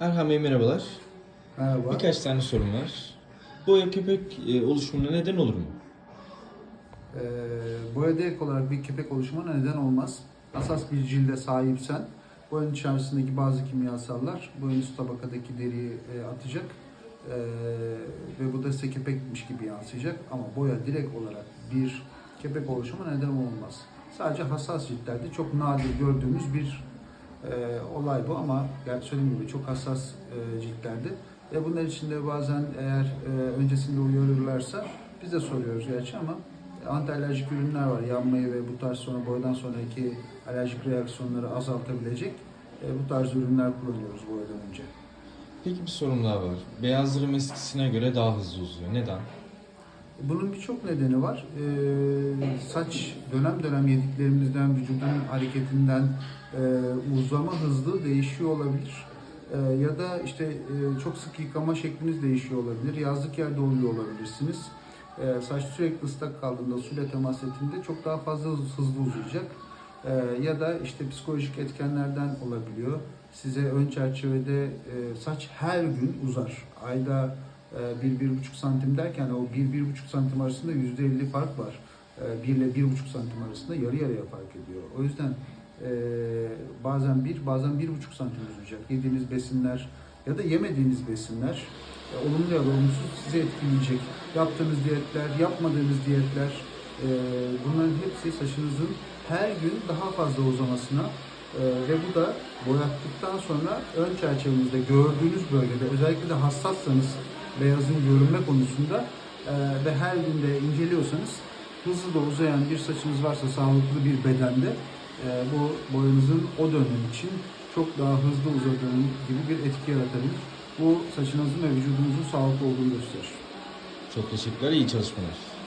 Erhan Bey merhabalar. Merhaba. Birkaç tane sorum var. Boya köpek e, oluşumuna neden olur mu? Ee, boya direkt olarak bir kepek oluşumuna neden olmaz. Hassas bir cilde sahipsen boyanın içerisindeki bazı kimyasallar boyanın üst tabakadaki deriyi e, atacak Ee, ve bu da size kepekmiş gibi yansıyacak ama boya direkt olarak bir kepek oluşumuna neden olmaz. Sadece hassas ciltlerde çok nadir gördüğümüz bir e, olay bu ama yani söylediğim gibi çok hassas e, ciltlerde ve bunlar için de bazen eğer e, öncesinde uyarırlarsa biz de soruyoruz gerçi ama anti-alerjik ürünler var. Yanmayı ve bu tarz sonra boyadan sonraki alerjik reaksiyonları azaltabilecek e, bu tarz ürünler kullanıyoruz boyadan önce. Peki bir sorum daha var. Beyazlarım eskisine göre daha hızlı uzuyor. Neden? Bunun birçok nedeni var. Ee, saç dönem dönem yediklerimizden, vücudun hareketinden e, uzama hızlı değişiyor olabilir. Ee, ya da işte e, çok sık yıkama şekliniz değişiyor olabilir. Yazlık yerde oluyor olabilirsiniz. Ee, saç sürekli ıslak kaldığında, suyla temas ettiğinde çok daha fazla hız- hızlı uzayacak. Ee, ya da işte psikolojik etkenlerden olabiliyor. Size ön çerçevede e, saç her gün uzar. Ayda e, bir, bir buçuk santim derken o bir, bir buçuk santim arasında yüzde elli fark var. E, Bir ile bir buçuk santim arasında yarı yarıya fark ediyor. O yüzden e, bazen bir, bazen bir buçuk santim uzayacak. Yediğiniz besinler ya da yemediğiniz besinler e, olumlu ya da olumsuz sizi etkileyecek. Yaptığınız diyetler, yapmadığınız diyetler e, bunların hepsi saçınızın her gün daha fazla uzamasına ve bu da boyattıktan sonra ön çerçevenizde gördüğünüz bölgede özellikle de hassassanız beyazın görünme konusunda e, ve her gün de inceliyorsanız hızlı da uzayan bir saçınız varsa sağlıklı bir bedende e, bu boyanızın o dönem için çok daha hızlı uzadığını gibi bir etki yaratabilir. Bu saçınızın ve vücudunuzun sağlıklı olduğunu gösterir. Çok teşekkürler. İyi çalışmalar.